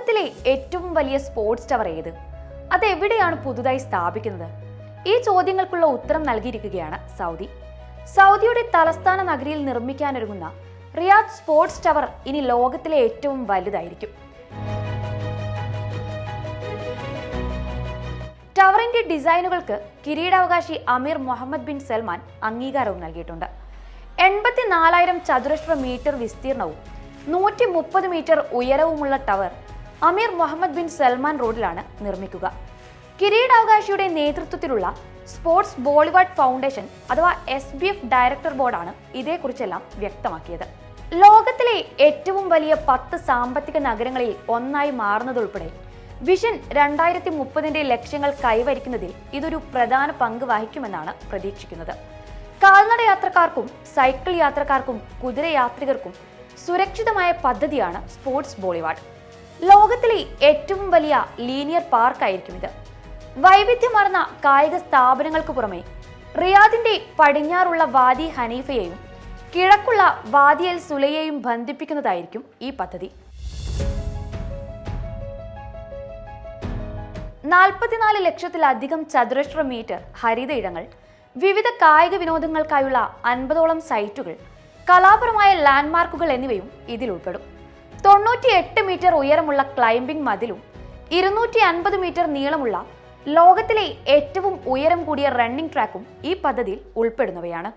ലോകത്തിലെ ഏറ്റവും വലിയ സ്പോർട്സ് ടവർ ഏത്? അതെവിടെയാണ് പുതുതായി സ്ഥാപിക്കുന്നത്? ഈ ചോദ്യങ്ങൾക്കുള്ള ഉത്തരം നൽകിയിരിക്കുകയാണ് സൗദി. സൗദിയുടെ തലസ്ഥാന നഗരിയിൽ നിർമ്മിക്കാനൊരുങ്ങുന്ന റിയാദ് സ്പോർട്സ് ടവർ ഇനി ലോകത്തിലെ ഏറ്റവും വലുതായിരിക്കും. ടവറിന്റെ ഡിസൈനുകൾക്ക് കിരീടാവകാശി അമീർ മുഹമ്മദ് ബിൻ സൽമാൻ അംഗീകാരവും നൽകിയിട്ടുണ്ട്. എൺപത്തിനാലായിരം ചതുരശ്ര മീറ്റർ വിസ്തീർണവും നൂറ്റി മുപ്പത് metre ഉയരവുമുള്ള tower Amir Muhammad bin Salman റോഡിലാണ് നിർമ്മിക്കുക. കിരീടാവകാശിയുടെ നേതൃത്വത്തിലുള്ള സ്പോർട്സ് ബോളിവുഡ് ഫൗണ്ടേഷൻ അഥവാ എസ് ബി എഫ് ഡയറക്ടർ ബോർഡാണ് ഇതേക്കുറിച്ചെല്ലാം വ്യക്തമാക്കിയത്. ലോകത്തിലെ ഏറ്റവും വലിയ പത്ത് സാമ്പത്തിക നഗരങ്ങളിൽ ഒന്നായി മാറുന്നതുൾപ്പെടെ വിഷൻ രണ്ടായിരത്തി മുപ്പതിന്റെ ലക്ഷ്യങ്ങൾ കൈവരിക്കുന്നതിൽ ഇതൊരു പ്രധാന പങ്ക് വഹിക്കുമെന്നാണ് പ്രതീക്ഷിക്കുന്നത്. കാൽനട യാത്രക്കാർക്കും സൈക്കിൾ യാത്രക്കാർക്കും കുതിരയാത്രികർക്കും സുരക്ഷിതമായ പദ്ധതിയാണ് സ്പോർട്സ് ബോളിവാർഡ്. ലോകത്തിലെ ഏറ്റവും വലിയ ലീനിയർ പാർക്കായിരിക്കും ഇത്. വൈവിധ്യമാർന്ന കായിക സ്ഥാപനങ്ങൾക്ക് പുറമെ റിയാദിന്റെ പടിഞ്ഞാറുള്ള വാദി ഹനീഫയെയും കിഴക്കുള്ള വാദി അൽ സുലയെയും ബന്ധിപ്പിക്കുന്നതായിരിക്കും ഈ പദ്ധതി. നാൽപ്പത്തിനാല് ലക്ഷത്തിലധികം ചതുരശ്ര മീറ്റർ ഹരിത ഇടങ്ങൾ വിവിധ കായിക വിനോദങ്ങൾക്കായുള്ള അൻപതോളം സൈറ്റുകൾ കലാപരമായ ലാൻഡ്മാർക്കുകൾ എന്നിവയും ഇതിൽ ഉൾപ്പെടും. തൊണ്ണൂറ്റി എട്ട് മീറ്റർ ഉയരമുള്ള ക്ലൈംബിംഗ് മതിലും ഇരുന്നൂറ്റി അൻപത് മീറ്റർ നീളമുള്ള ലോകത്തിലെ ഏറ്റവും ഉയരം കൂടിയ റണ്ണിംഗ് ട്രാക്കും ഈ പദ്ധതിയിൽ ഉൾപ്പെടുന്നവയാണ്.